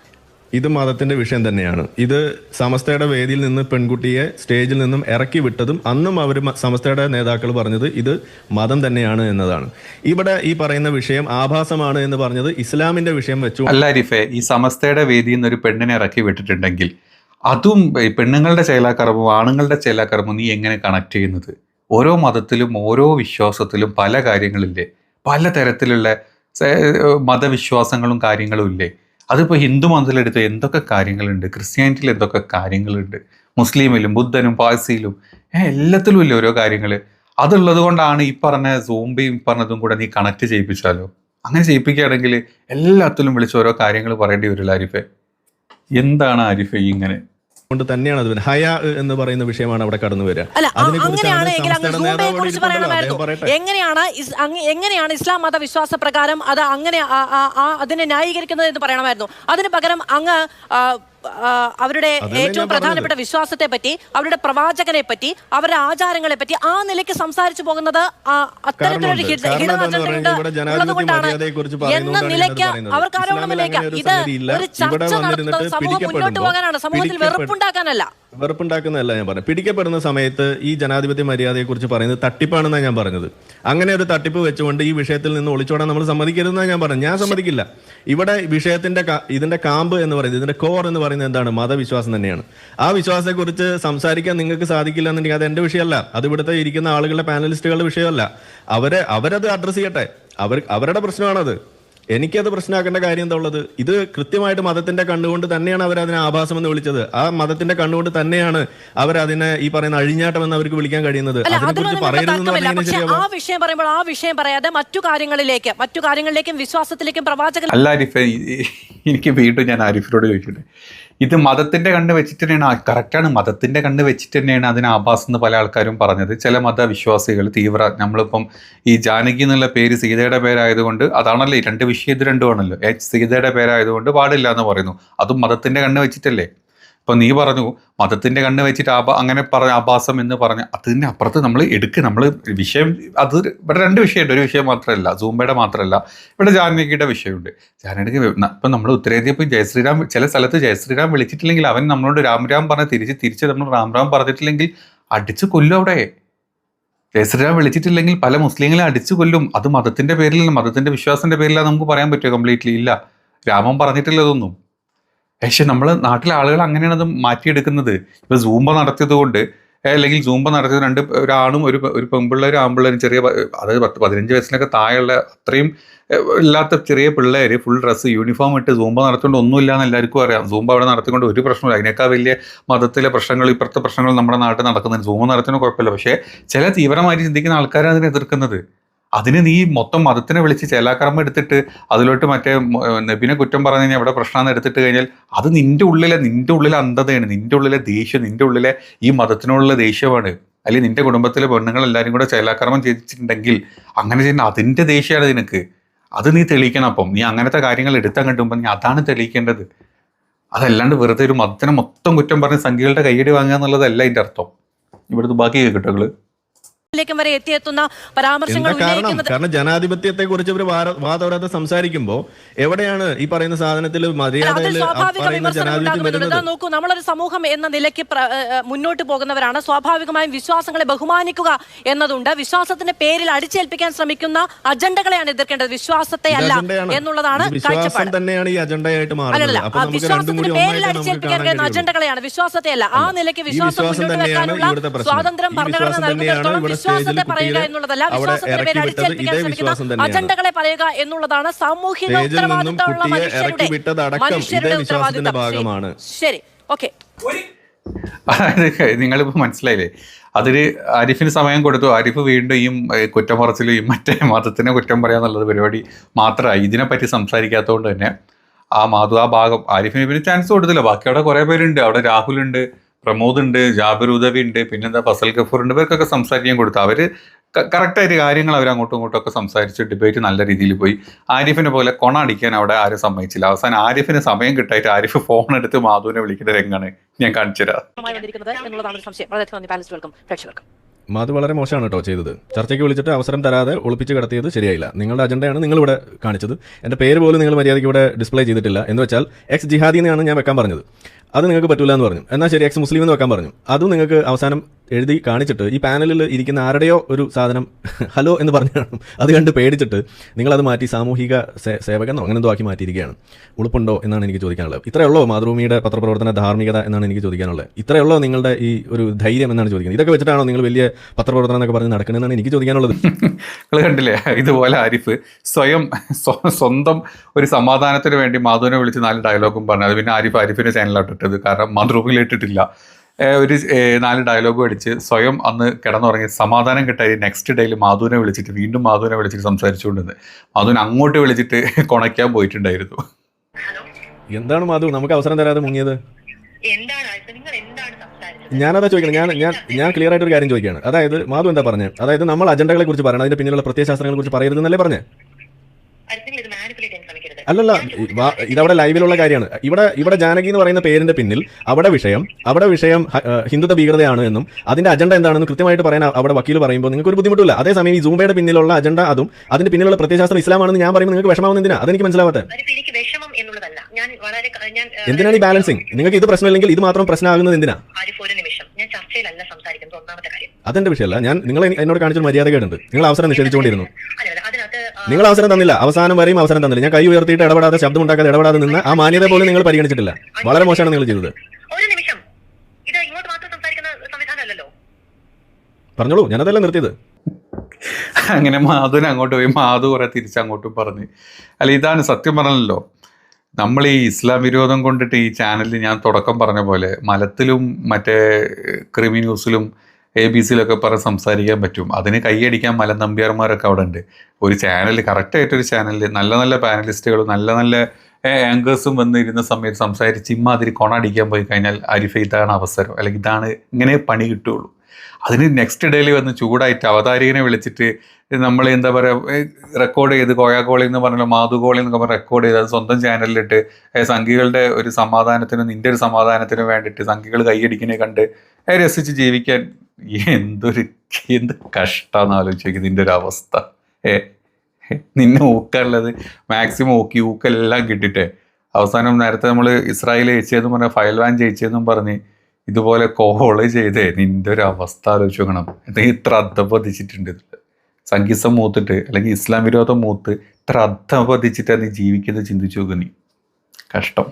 ഇത് മതത്തിന്റെ വിഷയം തന്നെയാണ്. ഇത് സമസ്തയുടെ വേദിയിൽ നിന്ന് പെൺകുട്ടിയെ സ്റ്റേജിൽ നിന്നും ഇറക്കി വിട്ടതും അന്നും അവർ സമസ്തയുടെ നേതാക്കൾ പറഞ്ഞത് ഇത് മതം തന്നെയാണ് എന്നതാണ്. ഇവിടെ ഈ പറയുന്ന വിഷയം ആഭാസമാണ് എന്ന് പറഞ്ഞത് ഇസ്ലാമിന്റെ വിഷയം വെച്ചു. അല്ല അരിഫെ ഈ സമസ്തയുടെ വേദിയിൽ നിന്ന് ഒരു പെണ്ണിനെ ഇറക്കി വിട്ടിട്ടുണ്ടെങ്കിൽ അതും പെണ്ണുങ്ങളുടെ ചേലാക്കറവും ആണുങ്ങളുടെ ചേലാക്കറവും നീ എങ്ങനെ കണക്ട് ചെയ്യുന്നത്? ഓരോ മതത്തിലും ഓരോ വിശ്വാസത്തിലും പല കാര്യങ്ങളില്ലേ? പല തരത്തിലുള്ള മതവിശ്വാസങ്ങളും കാര്യങ്ങളും ഇല്ലേ? അതിപ്പോൾ ഹിന്ദു മതത്തിലെടുത്ത് എന്തൊക്കെ കാര്യങ്ങളുണ്ട്? ക്രിസ്ത്യാനിറ്റിയിൽ എന്തൊക്കെ കാര്യങ്ങളുണ്ട്? മുസ്ലിമിലും ബുദ്ധനും പാഴ്സിയിലും എല്ലാത്തിലും ഇല്ല ഓരോ കാര്യങ്ങൾ അതുള്ളത് കൊണ്ടാണ് ഈ പറഞ്ഞ സോംബിയും പറഞ്ഞതും കൂടെ നീ കണക്ട് ചെയ്യിപ്പിച്ചാലോ? അങ്ങനെ ചെയ്യിപ്പിക്കുകയാണെങ്കിൽ എല്ലാത്തിലും വിളിച്ച് ഓരോ കാര്യങ്ങൾ പറയേണ്ടി വരില്ല ആരിഫെ എന്താണ് ആരിഫെ ഇങ്ങനെ? കൊണ്ട് തന്നെയാണ് അത്. ഹയ എന്ന് പറയുന്ന വിഷയമാണ് അവിടെ കടന്നു വരിക. എങ്ങനെയാണ് എങ്ങനെയാണ് ഇസ്ലാം മത വിശ്വാസ പ്രകാരം അത് അങ്ങനെ അതിനെ ന്യായീകരിക്കുന്നത് എന്ന് പറയണമായിരുന്നു അതിന് പകരം അങ്ങ് അവരുടെ ഏറ്റവും പ്രധാനപ്പെട്ട വിശ്വാസത്തെ പറ്റി അവരുടെ പ്രവാചകനെ പറ്റി അവരുടെ ആചാരങ്ങളെ പറ്റി ആ നിലയ്ക്ക് സംസാരിച്ചു പോകുന്നത് അത്തരത്തിലൊരു എന്ന നിലയ്ക്ക് അവർക്ക് ആരോപണം ഉന്നയിക്കാം ഇത്. ഒരു ചർച്ച നടത്തുന്നത് സമൂഹം മുന്നോട്ട് പോകാനാണ്. സമൂഹത്തിൽ വെറുപ്പുണ്ടാക്കാനല്ല. വെറുപ്പുണ്ടാക്കുന്നതല്ല ഞാൻ പറഞ്ഞത്. പിടിക്കപ്പെടുന്ന സമയത്ത് ഈ ജനാധിപത്യ മര്യാദയെ കുറിച്ച് പറയുന്നത് തട്ടിപ്പാണെന്നാണ് ഞാൻ പറഞ്ഞത്. അങ്ങനെ ഒരു തട്ടിപ്പ് വെച്ചുകൊണ്ട് ഈ വിഷയത്തിൽ നിന്ന് ഒളിച്ചോടാൻ നമ്മൾ സമ്മതിക്കരുതെന്നാണ് ഞാൻ പറഞ്ഞത്. ഞാൻ സമ്മതിക്കില്ല. ഇവിടെ വിഷയത്തിന്റെ ഇതിന്റെ കാമ്പ് എന്ന് പറയുന്നത് ഇതിന്റെ കോർ എന്ന് പറയുന്നത് എന്താണ്? മതവിശ്വാസം തന്നെയാണ്. ആ വിശ്വാസത്തെക്കുറിച്ച് സംസാരിക്കാൻ നിങ്ങൾക്ക് സാധിക്കില്ല എന്നുണ്ടെങ്കിൽ അത് എന്റെ വിഷയമല്ല. അത് ഇവിടുത്തെ ഇരിക്കുന്ന ആളുകളുടെ പാനലിസ്റ്റുകളുടെ വിഷയമല്ല. അവരെ അവരത് അഡ്രസ് ചെയ്യട്ടെ. അവർ അവരുടെ പ്രശ്നമാണത്. എനിക്കത് പ്രശ്നമാക്കേണ്ട കാര്യം എന്താ ഉള്ളത്? ഇത് കൃത്യമായിട്ട് മതത്തിന്റെ കണ്ണുകൊണ്ട് തന്നെയാണ് അവർ അതിനെ ആഭാസം എന്ന് വിളിച്ചത്. ആ മതത്തിന്റെ കണ്ണുകൊണ്ട് തന്നെയാണ് അവർ അതിനെ ഈ പറയുന്ന അഴിഞ്ഞാട്ടം എന്ന് അവർക്ക് വിളിക്കാൻ കഴിയുന്നത്. പക്ഷെ ആ വിഷയം പറയുമ്പോൾ ആ വിഷയം പറയാതെ മറ്റു കാര്യങ്ങളിലേക്ക് മറ്റു കാര്യങ്ങളിലേക്കും വിശ്വാസത്തിലേക്കും പ്രവാചകൻ അല്ല ആരിഫ് എനിക്ക് വീണ്ടും ഞാൻ ആരിഫിനോട് ചോദിക്കട്ടെ? ഇത് മതത്തിന്റെ കണ്ണ് വെച്ചിട്ട് തന്നെയാണ് കറക്റ്റാണ് മതത്തിന്റെ കണ്ണ് വെച്ചിട്ട് തന്നെയാണ് അതിന് ആഭാസ് എന്ന് പല ആൾക്കാരും പറഞ്ഞത്. ചില മതവിശ്വാസികൾ തീവ്ര നമ്മളിപ്പം ഈ ജാനകി എന്നുള്ള പേര് സീതയുടെ പേരായതുകൊണ്ട് അതാണല്ലേ രണ്ട് വിഷയം ഇത് രണ്ടുമാണല്ലോ സീതയുടെ പേരായതുകൊണ്ട് പാടില്ല എന്ന് പറയുന്നു. അതും മതത്തിന്റെ കണ്ണ് വെച്ചിട്ടല്ലേ? ഇപ്പൊ നീ പറഞ്ഞു മതത്തിന്റെ കണ്ണ് വെച്ചിട്ട് ആപ അങ്ങനെ പറഞ്ഞ ആഭാസം എന്ന് പറഞ്ഞ അതിന്റെ അപ്പുറത്ത് നമ്മൾ എടുക്കുക നമ്മൾ വിഷയം അത് ഇവിടെ രണ്ട് വിഷയമുണ്ട്. ഒരു വിഷയം മാത്രമല്ല സൂംബയുടെ മാത്രമല്ല ഇവിടെ ജാനകിയുടെ വിഷയമുണ്ട്. ജാനകിക്ക് ഇപ്പം നമ്മൾ ഉത്തരേന്ത്യ ഇപ്പം ജയശ്രീരാം ചില സ്ഥലത്ത് ജയശ്രീരാം വിളിച്ചിട്ടില്ലെങ്കിൽ അവൻ നമ്മളോട് രാംരാം രാം പറഞ്ഞ് തിരിച്ച് തിരിച്ച് നമ്മൾ രാംരാം പറഞ്ഞിട്ടില്ലെങ്കിൽ അടിച്ചു കൊല്ലും അവിടെ. ജയശ്രീരാം വിളിച്ചിട്ടില്ലെങ്കിൽ പല മുസ്ലിങ്ങളെ അടിച്ചു കൊല്ലും. അത് മതത്തിന്റെ പേരിലല്ല മതത്തിന്റെ വിശ്വാസത്തിന്റെ പേരിലാണ് നമുക്ക് പറയാൻ പറ്റുമോ കംപ്ലീറ്റ്ലി. ഇല്ല. രാമൻ പറഞ്ഞിട്ടില്ല ഇതൊന്നും പക്ഷെ നമ്മൾ നാട്ടിലെ ആളുകൾ അങ്ങനെയാണ് അത് മാറ്റിയെടുക്കുന്നത്. ഇപ്പോൾ സൂംബ നടത്തിയത് കൊണ്ട് അല്ലെങ്കിൽ സൂംബ നടത്തിയത് രണ്ട് ഒരാണും ഒരു ഒരു പെൺപിള്ളേരും ആൺപിള്ളേരും ചെറിയ അതായത് പത്ത് പതിനഞ്ച് വയസ്സിനൊക്കെ താഴെയുള്ള അത്രയും ഇല്ലാത്ത ചെറിയ പിള്ളേർ ഫുൾ ഡ്രസ്സ് യൂണിഫോം ഇട്ട് സൂംബ നടത്തിക്കൊണ്ട് ഒന്നുമില്ല എന്ന് എല്ലാവർക്കും അറിയാം. സൂംബ അവിടെ നടത്തിക്കൊണ്ട് ഒരു പ്രശ്നമില്ല അതിനേക്കാൾ വലിയ മതത്തിലെ പ്രശ്നങ്ങൾ ഇപ്പുറത്തെ പ്രശ്നങ്ങൾ നമ്മുടെ നാട്ടിൽ നടക്കുന്നുണ്ട്. സൂംബ നടത്തുന്ന കുഴപ്പമില്ല. പക്ഷേ ചില തീവ്രമായി ചിന്തിക്കുന്ന ആൾക്കാരാണ് അതിനെ എതിർക്കുന്നത്. അതിന് നീ മൊത്തം മതത്തിനെ വിളിച്ച് ചേലാകർമ്മം എടുത്തിട്ട് അതിലോട്ട് മറ്റേ നബിനെ കുറ്റം പറഞ്ഞു കഴിഞ്ഞാൽ അവിടെ പ്രശ്നമെന്ന് എടുത്തിട്ട് കഴിഞ്ഞാൽ അത് നിന്റെ ഉള്ളിലെ നിന്റെ ഉള്ളിലെ അന്ധതയാണ് നിന്റെ ഉള്ളിലെ ദേഷ്യം നിന്റെ ഉള്ളിലെ ഈ മതത്തിനോടുള്ള ദേഷ്യമാണ്. അല്ലെങ്കിൽ നിന്റെ കുടുംബത്തിലെ പെണ്ണുങ്ങൾ എല്ലാവരും കൂടെ ചേലാക്രമം ചെയ്തിട്ടുണ്ടെങ്കിൽ അങ്ങനെ ചെയ്യുന്ന അതിന്റെ ദേഷ്യമാണ് നിനക്ക്. അത് നീ തെളിയിക്കണം അപ്പം. നീ അങ്ങനത്തെ കാര്യങ്ങൾ എടുത്താൽ കണ്ടുമ്പോൾ നീ അതാണ് തെളിയിക്കേണ്ടത്. അതല്ലാണ്ട് വെറുതെ ഒരു മതത്തിനെ മൊത്തം കുറ്റം പറഞ്ഞ് സംഖ്യകളുടെ കയ്യടി വാങ്ങുക എന്നുള്ളതല്ല അതിന്റെ അർത്ഥം. ഇവിടുത്തെ ബാക്കി കേട്ടോകൾ ലേക്കും വരെ എത്തിയെത്തുന്ന പരാമർശങ്ങൾ കാരണം? കാരണം ജനാധിപത്യത്തെ കുറിച്ച് ഇവർ വാദവരാതെ സംസാരിക്കുമ്പോ എവിടെയാണ് ഈ പറയുന്ന സാധനത്തിൽ നോക്കൂ നമ്മളൊരു സമൂഹം എന്ന നിലയ്ക്ക് മുന്നോട്ട് പോകുന്നവരാണ്. സ്വാഭാവികമായും വിശ്വാസങ്ങളെ ബഹുമാനിക്കുക എന്നതുണ്ട്. വിശ്വാസത്തിന്റെ പേരിൽ അടിച്ചേൽപ്പിക്കാൻ ശ്രമിക്കുന്ന അജണ്ടകളെയാണ് എതിർക്കേണ്ടത്. വിശ്വാസത്തെ അല്ല എന്നുള്ളതാണ് വിശ്വാസം തന്നെയാണ് ഈ അജണ്ടയായിട്ട് മാറുന്നത്. വിശ്വാസത്തിന്റെ പേരിൽ അടിച്ചേൽപ്പിക്കാൻ കഴിയുന്ന അജണ്ടകളെയാണ് വിശ്വാസത്തെ അല്ല. ആ നിലയ്ക്ക് വിശ്വാസം മുന്നോട്ട് വെക്കാനുള്ള സ്വാതന്ത്ര്യം ഭരണഘടന നൽകുന്നിടത്തോളം വിശ്വാസത്തെ പറയുക എന്നുള്ളതല്ല വിശ്വാസത്തിന്റെ പേര് അടിച്ചേൽപ്പിക്കാൻ ശ്രമിക്കുന്ന അജണ്ടകളെ പറയുക എന്നുള്ളതാണ് സാമൂഹിക ഉത്തരവാദിത്തമുള്ള മനുഷ്യരുടെ മനുഷ്യരുടെ ഉത്തരവാദിത്തം. ഭാഗമാണ്. ശരി. ഓക്കെ. അതായത് നിങ്ങളിപ്പോൾ മനസ്സിലായില്ലേ? അതിന് ആരിഫിന് സമയം കൊടുത്തു. ആരിഫ് വീണ്ടും ഈ കുറ്റം പറച്ചിലും ഈ മറ്റേ മതത്തിനെ കുറ്റം പറയാന്നുള്ളത് പരിപാടി മാത്രമായി. ഇതിനെപ്പറ്റി സംസാരിക്കാത്തതുകൊണ്ട് തന്നെ ആ മാധു ആ ഭാഗം ആരിഫിന് പിന്നെ ചാൻസ് കൊടുത്തില്ല. ബാക്കി അവിടെ കുറേ പേരുണ്ട്. അവിടെ രാഹുൽ ഉണ്ട് പ്രമോദ് ഉണ്ട് ജാബിർ ഉദവി ഉണ്ട് പിന്നെന്താ ഫസൽ ഗഫൂർ ഉണ്ട് ഇവർക്കൊക്കെ സംസാരിക്കാൻ കൊടുത്തു അവർ കറക്റ്റായിട്ട് കാര്യങ്ങൾ അവർ അങ്ങോട്ടും ഇങ്ങോട്ടും ഒക്കെ സംസാരിച്ച് ഡിബേറ്റ് നല്ല രീതിയിൽ പോയി. ആരിഫിനെ പോലെ കൊണ അടിക്കാൻ അവിടെ ആരും സമ്മതിച്ചില്ല. അവസാനം ആരിഫിന് സമയം കിട്ടായിട്ട് ആരിഫ് ഫോൺ എടുത്ത് മാധുവിനെ വിളിക്കുന്ന രംഗാണ് ഞാൻ കാണിച്ചു തരാം. വന്നിരിക്കുന്നത് എന്നുള്ളതാണ് ഒരു സംശയം. വളരെയധികം നന്ദി പാലസ്റ്റുകൾക്കും പ്രേക്ഷകർക്കും. മാധു വളരെ മോശമാണ് കേട്ടോ ചെയ്തത്. ചർച്ചയ്ക്ക് വിളിച്ചിട്ട് അവസരം തരാതെ ഒളിപ്പിച്ച് കടത്തിയത് ശരിയായില്ല. നിങ്ങളുടെ അജണ്ടയാണ് നിങ്ങൾ ഇവിടെ കാണിച്ചത്. എന്റെ പേര് പോലും നിങ്ങൾ മര്യാദയ്ക്ക് ഇവിടെ ഡിസ്പ്ലേ ചെയ്തിട്ടില്ല. എന്ന് വെച്ചാൽ എക്സ് ജിഹാദിനെയാണ് എന്നാണ് ഞാൻ വെക്കാൻ പറഞ്ഞത്. അത് നിങ്ങൾക്ക് പറ്റൂല എന്ന് പറഞ്ഞു. എന്നാൽ ശരി എക്സ് മുസ്ലിം എന്ന് വെക്കാൻ പറഞ്ഞു. അതും നിങ്ങൾക്ക് അവസാനം എഴുതി കാണിച്ചിട്ട് ഈ പാനലിൽ ഇരിക്കുന്ന ആരുടെയോ ഒരു സാധനം (laughs) ഹലോ എന്ന് പറഞ്ഞു കാണും. അത് കണ്ട് പേടിച്ചിട്ട് നിങ്ങളത് മാറ്റി സാമൂഹിക സേവകനോ അങ്ങനെ എന്തോ ആക്കി മാറ്റിയിരിക്കുകയാണ്. ഉളുപ്പുണ്ടോ എന്നാണ് എനിക്ക് ചോദിക്കാനുള്ളത്. ഇത്രയേ ഇത്രയുള്ളോ മാതൃഭൂമിയുടെ പത്രപ്രവർത്തന ധാർമ്മികത എന്നാണ് എനിക്ക് ചോദിക്കാനുള്ളത്. ഇത്രയേ ഇത്രയുള്ളോ നിങ്ങളുടെ ഈ ഒരു ധൈര്യം എന്നാണ് ചോദിക്കുന്നത്. ഇതൊക്കെ വെച്ചിട്ടാണോ നിങ്ങൾ വലിയ പത്രപ്രവർത്തനം എന്നൊക്കെ പറഞ്ഞ് നടക്കണമെന്നാണ് എനിക്ക് ചോദിക്കാനുള്ളത്. (laughs) നിങ്ങൾ കണ്ടില്ലേ? ഇതുപോലെ ആരിഫ് സ്വയം (laughs) സ്വന്തം ഒരു സമാധാനത്തിന് വേണ്ടി മാധുവിനെ വിളിച്ച് നാല് ഡയലോഗും പറഞ്ഞു. പിന്നെ ആരിഫ് ആരിഫിന്റെ ചാനലിലോട്ട് ഇട്ടത് കാരണം മാതൃഭൂമിയിൽ ഇട്ടിട്ടില്ല. ഒരു നാല് ഡയലോഗ് അടിച്ച് സ്വയം അന്ന് കിടന്നുറങ്ങി സമാധാനം കിട്ടായി നെക്സ്റ്റ് ഡേയിൽ മാധുവിനെ വിളിച്ചിട്ട് വീണ്ടും മാധുവിനെ വിളിച്ചിട്ട് സംസാരിച്ചുകൊണ്ടിരുന്നത് മാധുവിനെ അങ്ങോട്ട് വിളിച്ചിട്ട് കൊണയ്ക്കാൻ പോയിട്ടുണ്ടായിരുന്നു. എന്താണ് മാധു? നമുക്ക് അവസരം തരാതെ മുങ്ങിയത്? എന്താണ്? ആൽഫ? നിങ്ങൾ എന്താണ് സംസാരിച്ചത്? ഞാനതാ ചോദിക്കണം ഞാൻ ഞാൻ ഞാൻ ക്ലിയർ ആയിട്ട് ഒരു കാര്യം ചോദിക്കുകയാണ്. അതായത് മാധു എന്താ പറഞ്ഞത് അതായത് നമ്മൾ അജണ്ടകളെ കുറിച്ച് പറയണം. അതിന്റെ പിന്നിലുള്ള പ്രത്യയശാസ്ത്രങ്ങളെ കുറിച്ച് പറയരുതെന്നല്ലേ പറഞ്ഞേ ആൽഫ, നിങ്ങൾ ഇത് മാനിപ്പുലേറ്റ് ചെയ്യാൻ ശ്രമിക്കരുത് അല്ലല്ല ഇതവിടെ ലൈവിലുള്ള കാര്യമാണ്. ഇവിടെ ഇവിടെ ജാനകി എന്ന് പറയുന്ന പേരിന്റെ പിന്നിൽ അവിടെ വിഷയം അവിടെ വിഷയം ഹിന്ദുത്വ ഭീകരതയാണ് എന്നും അതിന്റെ അജണ്ട എന്താണെന്ന് കൃത്യമായിട്ട് പറയാൻ അവിടെ വക്കീൽ പറയുമ്പോൾ നിങ്ങൾക്ക് ഒരു ബുദ്ധിമുട്ടില്ല അതേസമയം ഈ സൂംബയുടെ പിന്നിലുള്ള അജണ്ട അതും അതിന്റെ പിന്നിലുള്ള പ്രത്യയശാസ്ത്രം ഇസ്ലാമാണെന്ന് ഞാൻ പറയുമ്പോൾ നിങ്ങൾക്ക് വിഷമാവുന്ന എന്തിനാ അതെനിക്ക് മനസ്സിലാവാത്ത. എന്തിനാണ് ഈ ബാലൻസിങ് നിങ്ങൾക്ക് ഇത് പ്രശ്നമില്ലെങ്കിൽ ഇത് മാത്രം പ്രശ്നമാകുന്നത് എന്തിനാ? ഞാൻ ചർച്ചയിലല്ല സംസാരിക്കുന്നത് ഒന്നാമത്തെ കാര്യം. അതെന്റെ വിഷയമല്ല. ഞാൻ നിങ്ങൾ എന്നോട് കാണിച്ചൊരു മര്യാദ കേട്ടുണ്ട് നിങ്ങൾ അവസരം നിഷേധിച്ചുകൊണ്ടിരുന്നു. നിങ്ങൾ അവസരം തന്നില്ല. അവസാനം വരെയും അവസരം തന്നില്ല. ഞാൻ കൈ ഉയർത്തിയിട്ട് ഇടപെടാതെ ശബ്ദം ഉണ്ടാക്കാതെ ഇടപെടാതെ നിന്ന് ആ മാന്യത പോലും നിങ്ങൾ പരിഗണിച്ചിട്ടില്ല. വളരെ മോശമാണ് നിങ്ങൾ ചെയ്തത്. ഒരു നിമിഷം. ഇത് ഇങ്ങോട്ട് മാത്രം സംസാരിക്കുന്ന സംവിധാനമല്ലല്ലോ. പറഞ്ഞോളൂ. ഞാനതല്ല നിർത്തിയത്. അങ്ങനെ മാധുവിനെ അങ്ങോട്ട് പോയി മാധു കുറെ തിരിച്ചങ്ങോട്ടും പറഞ്ഞ്. അല്ല ഇതാണ് സത്യം പറഞ്ഞല്ലോ. നമ്മൾ ഈ ഇസ്ലാം വിരോധം കൊണ്ടിട്ട് ഈ ചാനലിൽ ഞാൻ തുടക്കം പറഞ്ഞ പോലെ മലത്തിലും മറ്റേ ക്രിമി ന്യൂസിലും എ ബി സിയിലൊക്കെ പറഞ്ഞ് സംസാരിക്കാൻ പറ്റും. അതിന് കൈയടിക്കാൻ മല നമ്പ്യാർമാരൊക്കെ അവിടെ ഉണ്ട് ഒരു ചാനൽ കറക്റ്റായിട്ടൊരു ചാനലിൽ നല്ല നല്ല പാനലിസ്റ്റുകളും നല്ല നല്ല ആങ്കേഴ്സും വന്നിരുന്ന സമയത്ത് സംസാരിച്ച് ഇമ്മാതിരി കൊണ അടിക്കാൻ പോയി കഴിഞ്ഞാൽ അരിഫ ഇതാണ് അവസരം. അല്ലെങ്കിൽ ഇതാണ് ഇങ്ങനെ പണി കിട്ടുള്ളൂ. അതിന് നെക്സ്റ്റ് ഡേയിൽ വന്ന് ചൂടായിട്ട് അവതാരികനെ വിളിച്ചിട്ട് നമ്മൾ എന്താ പറയുക റെക്കോർഡ് ചെയ്ത് കോയാക്കോളി എന്ന് പറഞ്ഞാൽ മാതുകോളി എന്നൊക്കെ പറഞ്ഞ് റെക്കോർഡ് ചെയ്ത് അത് സ്വന്തം ചാനലിലിട്ട് സംഘികളുടെ ഒരു സമാധാനത്തിനും നിന്റെ ഒരു സമാധാനത്തിനും വേണ്ടിയിട്ട് സംഘികൾ കൈയടിക്കണേ കണ്ട് രസിച്ച് ജീവിക്കാൻ. എന്തൊരു എന്ത് കഷ്ടമെന്ന് ആലോചിച്ചു നിന്റെ ഒരു അവസ്ഥ. ഏ നിന്നെ ഊക്കാനുള്ളത് മാക്സിമം ഊക്കി ഊക്കെല്ലാം കിട്ടിട്ടെ. അവസാനം നേരത്തെ നമ്മൾ ഇസ്രായേൽ ജയിച്ചതെന്നും പറഞ്ഞ ഫയൽ വാൻ ജയിച്ചതെന്നും പറഞ്ഞ് ഇതുപോലെ കോൾ ചെയ്തേ നിന്റെ ഒരു അവസ്ഥ ആലോചിച്ച് നോക്കണം. എന്തെങ്കിലും ഇത്ര അർത്ഥം പതിച്ചിട്ടുണ്ട്. ഇതിൽ. സംഗീതം മൂത്തിട്ട് അല്ലെങ്കിൽ ഇസ്ലാം വിരോധം മൂത്ത് ഇത്ര അർത്ഥം നീ ജീവിക്കുന്നത് ചിന്തിച്ചു നോക്കുന്നു നീ. കഷ്ടം.